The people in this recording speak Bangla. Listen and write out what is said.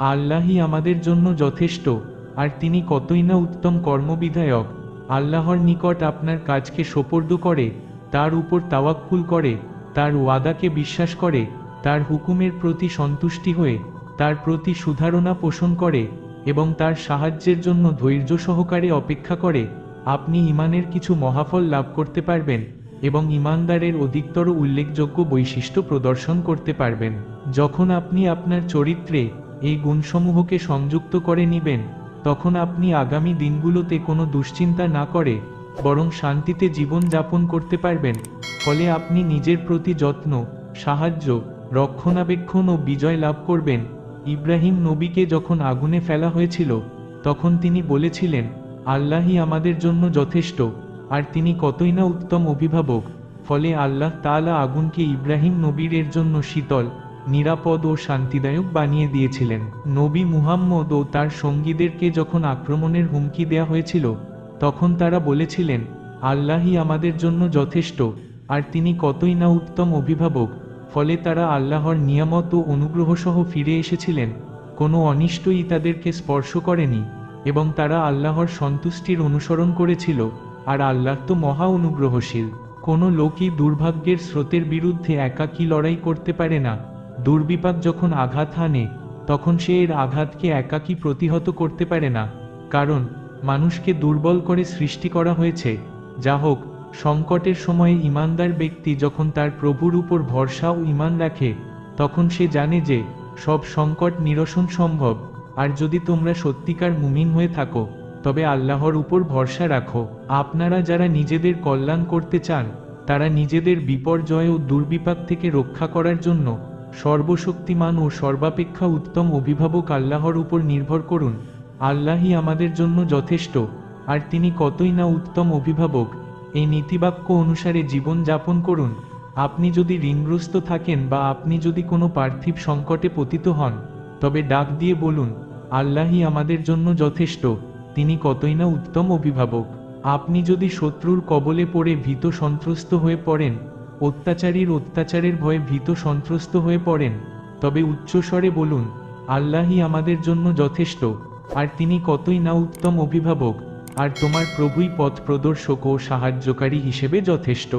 আল্লাহই আমাদের জন্য যথেষ্ট, আর তিনি কতই না উত্তম কর্মবিধায়ক। আল্লাহর নিকট আপনার কাজকে সোপর্দ করে, তার উপর তাওয়াক্কুল করে, তার ওয়াদাকে বিশ্বাস করে, তার হুকুমের প্রতি সন্তুষ্টি হয়ে, তার প্রতি সুধারণা পোষণ করে, এবং তার সাহায্যের জন্য ধৈর্য সহকারে অপেক্ষা করে, আপনি ইমানের কিছু মহাফল লাভ করতে পারবেন, এবং ইমানদারের অধিকতর উল্লেখযোগ্য বৈশিষ্ট্য প্রদর্শন করতে পারবেন। যখন আপনি আপনার চরিত্রে এই গুণসমূহকে সংযুক্ত করে নিবেন, তখন আপনি আগামী দিনগুলোতে কোনো দুশ্চিন্তা না করে, বরং শান্তিতে জীবন যাপন করতে পারবেন, ফলে আপনি নিজের প্রতি যত্ন, সাহায্য, রক্ষণাবেক্ষণ ও বিজয় লাভ করবেন। ইব্রাহিম নবীকে যখন আগুনে ফেলা হয়েছিল, তখন তিনি বলেছিলেন, আল্লাহই আমাদের জন্য যথেষ্ট, আর তিনি কতই না উত্তম অভিভাবক। ফলে আল্লাহ তাআলা আগুনকে ইব্রাহিম নবীর জন্য শীতল নিরাপদ ও শান্তিদায়ক বানিয়ে দিয়েছিলেন। নবী মুহাম্মদ ও তার সঙ্গীদেরকে যখন আক্রমণের হুমকি দেয়া হয়েছিল, তখন তারা বলেছিলেন, আল্লাহই আমাদের জন্য যথেষ্ট, আর তিনি কতই না উত্তম অভিভাবক। ফলে তারা আল্লাহর নিয়ামত ও অনুগ্রহ সহ ফিরে এসেছিলেন। কোনো অনিষ্টই তাদেরকে স্পর্শ করেনি এবং তারা আল্লাহর সন্তুষ্টির অনুসরণ করেছিল, আর আল্লাহ তো মহা অনুগ্রহশীল। কোনো লোকই দুর্ভাগ্যের স্রোতের বিরুদ্ধে একাকী লড়াই করতে পারে না। দুর্বিপাক যখন আঘাত হানে, তখন সে এর আঘাতকে একাকী প্রতিহত করতে পারে না, কারণ মানুষকে দুর্বল করে সৃষ্টি করা হয়েছে। যা হোক, সংকটের সময়ে ইমানদার ব্যক্তি যখন তার প্রভুর উপর ভরসা ও ইমান রাখে, তখন সে জানে যে সব সংকট নিরসন সম্ভব। আর যদি তোমরা সত্যিকার মুমিন হয়ে থাকো, তবে আল্লাহর উপর ভরসা রাখো। আপনারা যারা নিজেদের কল্যাণ করতে চান, তারা নিজেদের বিপর্যয় ও দুর্বিপাক থেকে রক্ষা করার জন্য সর্বশক্তিমান ও সর্বাপেক্ষা উত্তম অভিভাবক আল্লাহর উপর নির্ভর করুন। আল্লাহই আমাদের জন্য যথেষ্ট, আর তিনি কতই না উত্তম অভিভাবক, এই নীতিবাক্য অনুসারে জীবন যাপন করুন। আপনি যদি ঋণগ্রস্ত থাকেন বা আপনি যদি কোনো পার্থিব সংকটে পতিত হন, তবে ডাক দিয়ে বলুন, আল্লাহই আমাদের জন্য যথেষ্ট, তিনি কতই না উত্তম অভিভাবক। আপনি যদি শত্রুর কবলে পড়ে ভীত সন্ত্রস্ত হয়ে পড়েন অত্যাচারীর অত্যাচারের ভয়ে ভীত সন্ত্রস্ত হয়ে পড়েন। তবে উচ্চস্বরে বলুন, আল্লাহই আমাদের জন্য যথেষ্ট, আর তিনি কতই না উত্তম অভিভাবক, আর তোমার প্রভুই পথ প্রদর্শক ও সাহায্যকারী হিসেবে যথেষ্ট।